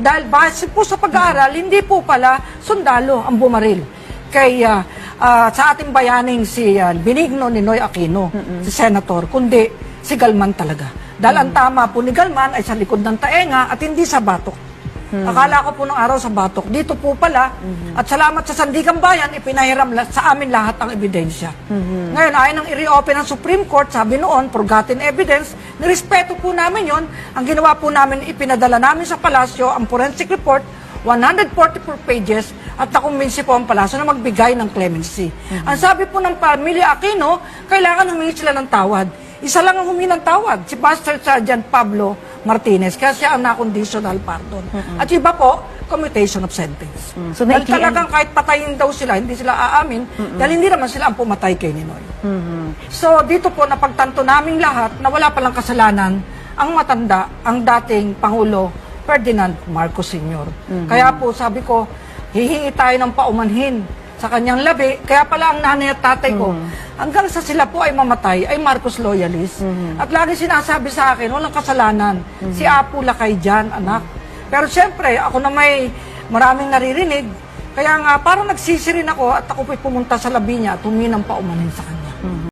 Dahil base po sa pag-aaral, hindi po pala sundalo ang bumaril kay ah, ah, sa ating bayaning si ah, Benigno Ninoy Aquino, si Senator, kundi si Galman talaga. Dahil ang tama po ni Galman ay sa likod ng taenga at hindi sa batok. Akala ko po nung araw sa batok. Dito po pala, at salamat sa Sandigan Bayan, ipinahiram sa amin lahat ang ebidensya. Ngayon, ayaw nang i-reopen ng Supreme Court, sabi noon, forgotten evidence, nirespeto po namin yon. Ang ginawa po namin, ipinadala namin sa palasyo ang forensic report, 144 pages, at nakumbinsi po ang palasyo na magbigay ng clemency. Ang sabi po ng pamilya Aquino, kailangan humingi sila ng tawad. Isa lang ang humingi ng tawad, si Master Sergeant Pablo Martinez, kaya siya ang na-conditional pardon. At iba po, commutation of sentence. So, dahil talagang kahit patayin daw sila, hindi sila aamin, dahil hindi naman sila ang pumatay kay Ninoy. So dito po, napagtanto naming lahat na wala palang kasalanan ang matanda, ang dating Pangulo Ferdinand Marcos Sr. Kaya po sabi ko, hihingi tayo ng paumanhin sa kanyang labi. Kaya pala ang nanay at tatay ko, hanggang sa sila po ay mamatay, ay Marcos loyalist. At lagi sinasabi sa akin, walang kasalanan. Si Apo Lakay dyan, anak. Pero siyempre, ako na may maraming naririnig. Kaya nga, parang nagsisi rin ako at ako po'y pumunta sa labi niya at humingi ng paumanhin sa kanya.